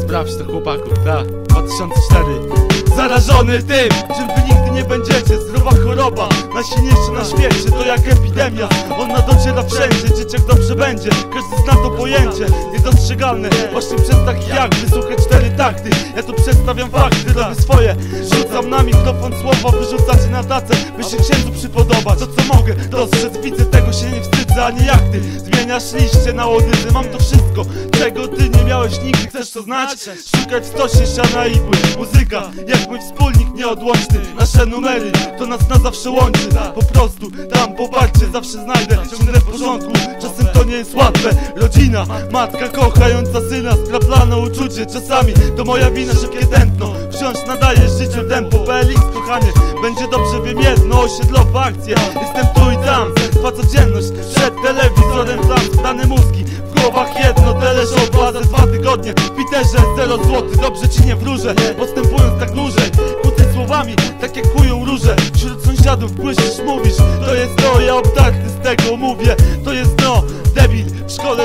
Sprawdź to chłopaku, tak, 2004 Zarażony tym, wy nigdy nie będziecie Najsilniejsza na świecie To jak epidemia, ona dociera wszędzie Dzieciak dobrze będzie, każdy zna to pojęcie Niedostrzegalne, właśnie przez takich jak Wysłuchaj cztery takty, ja tu przedstawiam fakty Robię swoje, rzucam na mikrofon słowa Wyrzucacie na tacę, by się księdzu przypodobać. To co mogę, dostrzec, widzę, tego się nie wstydzę A nie jak ty, zmieniasz liście na łodyzy Mam to wszystko, czego ty nie miałeś nigdy Chcesz to znać? Szukaj w stosie siana i Muzyka, jak mój nieodłączny Nasze numery, to nas na zawsze łączy. Po prostu, tam poparcie zawsze znajdę Ciągnę w porządku, czasem to nie jest łatwe. Rodzina, matka kochająca syna Skraplane uczucie, czasami to moja wina Szybkie tętno, wciąż nadaje życiu tempo. PLX kochanie, będzie dobrze wiem jedno. Osiedlowa akcja, jestem tu i tam. Trwa codzienność, przed telewizorem. Tam Dane mózgi, w głowach jedno. Teleshow, za dwa tygodnie. W Piterze zero złotych, dobrze ci nie wróżę. Postępując tak Błyszczysz, mówisz. To jest to, ja obdarty z tego mówię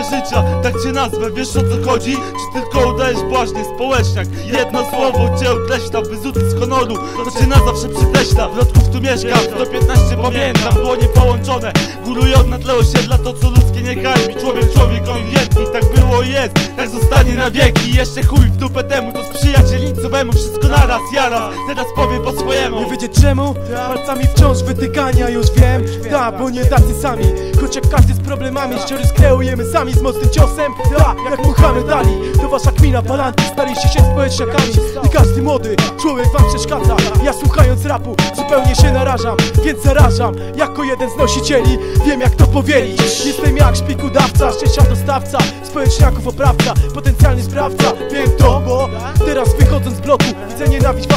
życia. Tak cię nazwę, wiesz o co chodzi? Czy tylko udajesz błaźnie społeczniak? Jedno słowo cię określa, wyzuty z honoru To cię na zawsze przykreśla W Lotków tu mieszkam, 115 pamiętam. Dłonie połączone, górują na tle osiedla. To co ludzkie nie karmi, człowiek człowiekowi wielki. Tak było i jest, tak zostanie na wieki. Jeszcze chuj w dupę temu, to sprzyja dzielnicowemu Wszystko naraz, jara, teraz powiem po swojemu. Nie wiedzieć czemu? Palcami wciąż wytykania już wiem. Da, bo nie tacy sami. Choć jak każdy z problemami Ściery skreujemy sami z mocnym ciosem. Da, jak Muhammed Ali To wasza kmina, palanki Staliście się społeczniakami I każdy młody człowiek wam przeszkadza. Ja słuchając rapu zupełnie się narażam Więc zarażam. Jako jeden z nosicieli Wiem jak to powielić. Jestem jak szpikudawca Szczęścia dostawca Społeczniaków oprawca Potencjalny sprawca. Wiem to, bo Teraz wychodząc z bloku Widzę nienawiść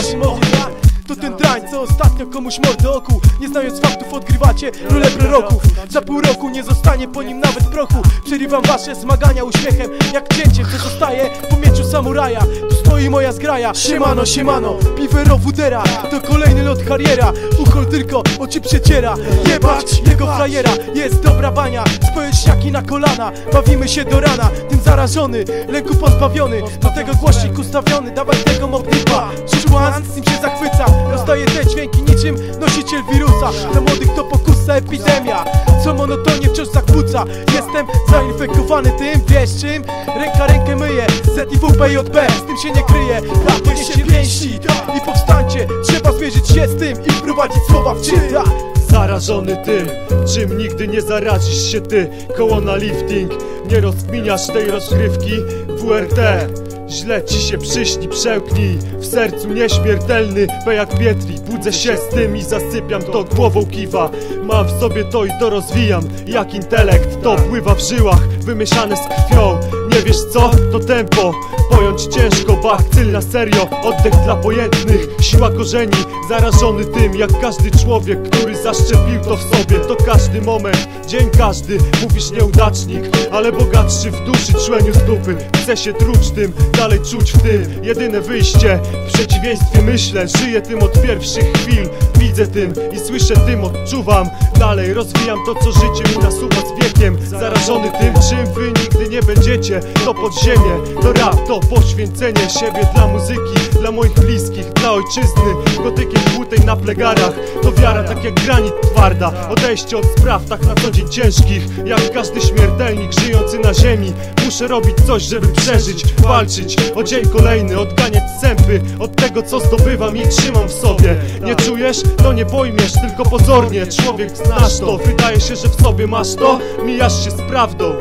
komuś mordę oku Nie znając faktów odgrywacie rolę proroków. Za pół roku nie zostanie po nim nawet prochu. Przerywam wasze zmagania uśmiechem Jak cięcie, co zostaje po mieczu samuraja. Tu stoi moja zgraja, siemano, siemano. Piwero wudera, to kolejny lot Harriera Uchol tylko, oczy przeciera. Jebać jego frajera, jest dobra bania. Społeczniaki na kolana, bawimy się do rana. Tym zarażony, lęku pozbawiony. Do tego głośnik ustawiony, dawaj tego mobnipa Szłan, z nim się zachwyca Rozdaje te dźwięki niczym nosiciel wirusa. Dla młodych to pokusa epidemia. Co monotonie wciąż zakłóca. Jestem zainfekowany tym, wiesz czym? Ręka rękę myje, ZIWPJB Z tym się nie kryje, podnieście pięści. I powstańcie, trzeba zmierzyć się z tym I wprowadzić słowa w czyn Zarażony tym, czym nigdy nie zarazisz się ty? Koło na lifting, nie rozkminiasz tej rozgrywki WRT Źle ci się przyśni, przełknij W sercu nieśmiertelny, B jak Pietri Budzę się z tym i zasypiam to głową kiwa. Mam w sobie to i to rozwijam Jak intelekt, to pływa w żyłach Wymieszane z krwią. Nie wiesz co? To tempo. Pojąć ciężko, bakcyl na serio. Oddech dla pojętnych, siła korzeni. Zarażony tym, jak każdy człowiek Który zaszczepił to w sobie. To każdy moment, dzień każdy. Mówisz nieudacznik, ale bogatszy w duszy Człeniu z dupy, chcę się truć tym. Dalej czuć w tym, jedyne wyjście. W przeciwieństwie myślę, żyję tym od pierwszych chwil. Widzę tym i słyszę tym, odczuwam. Dalej rozwijam to, co życie mi nasuwa z wiekiem. Zarażony tym, czym wy nigdy nie będziecie. To podziemie, to rap, to poświęcenie siebie Dla muzyki, dla moich bliskich, dla ojczyzny. Gotykiem kłutej na plegarach To wiara tak jak granit twarda. Odejście od spraw tak na co dzień ciężkich Jak każdy śmiertelnik żyjący na ziemi. Muszę robić coś, żeby przeżyć, walczyć O dzień kolejny, odganiać sępy Od tego co zdobywam i trzymam w sobie. Nie czujesz? To nie pojmiesz, tylko pozornie. Człowiek znasz to, wydaje się, że w sobie masz to. Mijasz się z prawdą